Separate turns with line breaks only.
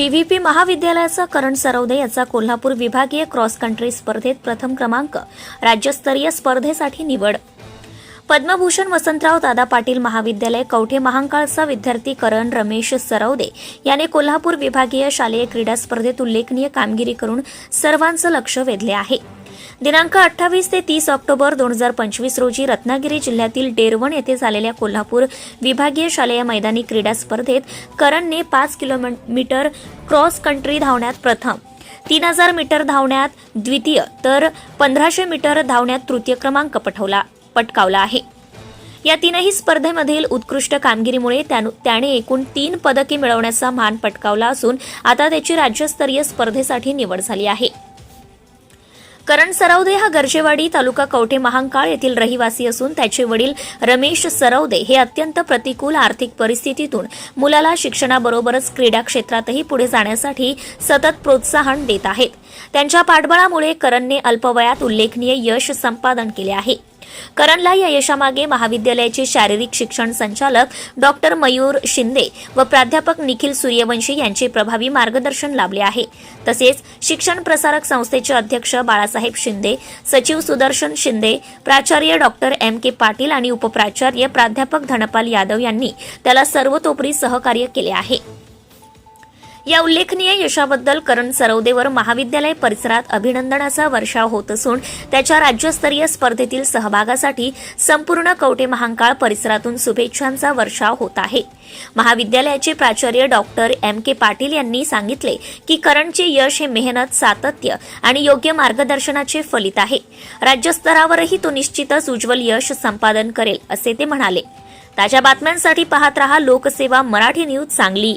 पीव्हीपी महाविद्यालयाचा करण सरवदे याचा कोल्हापूर विभागीय क्रॉस कंट्री स्पर्धेत प्रथम क्रमांक राज्यस्तरीय स्पर्धेसाठी निवड. पद्मभूषण वसंतराव दादा पाटील महाविद्यालय कवठे महांकाळचा विद्यार्थी करण रमेश सरवदे याने कोल्हापूर विभागीय शालेय क्रीडा स्पर्धेत उल्लेखनीय कामगिरी करून सर्वांचं लक्ष वेधले आहे. दिनांक अठ्ठावीस ते तीस ऑक्टोबर दोन हजार पंचवीस रोजी रत्नागिरी जिल्ह्यातील डेरवण येथे झालेल्या कोल्हापूर विभागीय शालेय मैदानी क्रीडा स्पर्धेत करणने पाच किलोमीटर क्रॉस कंट्री धावण्यात प्रथम तीन हजार मीटर धावण्यात द्वितीय तर पंधराशे मीटर धावण्यात तृतीय क्रमांक पटवला पटकावला आहे. या तीनही स्पर्धेमधील उत्कृष्ट कामगिरीमुळे त्यानु- त्याने एकूण तीन पदके मिळवण्याचा मान पटकावला असून आता त्याची राज्यस्तरीय स्पर्धेसाठी निवड झाली आहे. करण सरवदे हा गरजेवाडी तालुका कवठे महांकाळ येथील रहिवासी असून त्याचे वडील रमेश सरवदे हे अत्यंत प्रतिकूल आर्थिक परिस्थितीतून मुलाला शिक्षणाबरोबरच क्रीडा क्षेत्रातही पुढे जाण्यासाठी सतत प्रोत्साहन देत आहेत. त्यांच्या पाठबळामुळे करणने अल्पवयात उल्लेखनीय यश संपादन केले आहे. करणला या यशामागे महाविद्यालयाचे शारीरिक शिक्षण संचालक डॉक्टर मयूर शिंदे व प्राध्यापक निखिल सूर्यवंशी यांचे प्रभावी मार्गदर्शन लाभले आहे. तसेच शिक्षण प्रसारक संस्थेचे अध्यक्ष बाळासाहेब शिंदे सचिव सुदर्शन शिंदे प्राचार्य डॉक्टर एम के पाटील आणि उपप्राचार्य प्राध्यापक धनपाल यादव यांनी त्याला सर्वतोपरी सहकार्य केले आहे. या उल्लेखनीय यशाबद्दल करण सरवदेवर महाविद्यालय परिसरात अभिनंदनाचा वर्षाव होत असून त्याच्या राज्यस्तरीय स्पर्धेतील सहभागासाठी संपूर्ण कवटे महांकाळ परिसरातून शुभेच्छांचा वर्षाव होत आहे. महाविद्यालयाचे प्राचार्य डॉक्टर एम. के. पाटील यांनी सांगितले की करणचे यश हे मेहनत सातत्य आणि योग्य मार्गदर्शनाचे फलित आहे. राज्यस्तरावरही तो निश्चितच उज्ज्वल यश संपादन करेल असे ते म्हणाले. ताज्या बातम्यांसाठी पाहत रहा Lokseva Marathi news Sangli.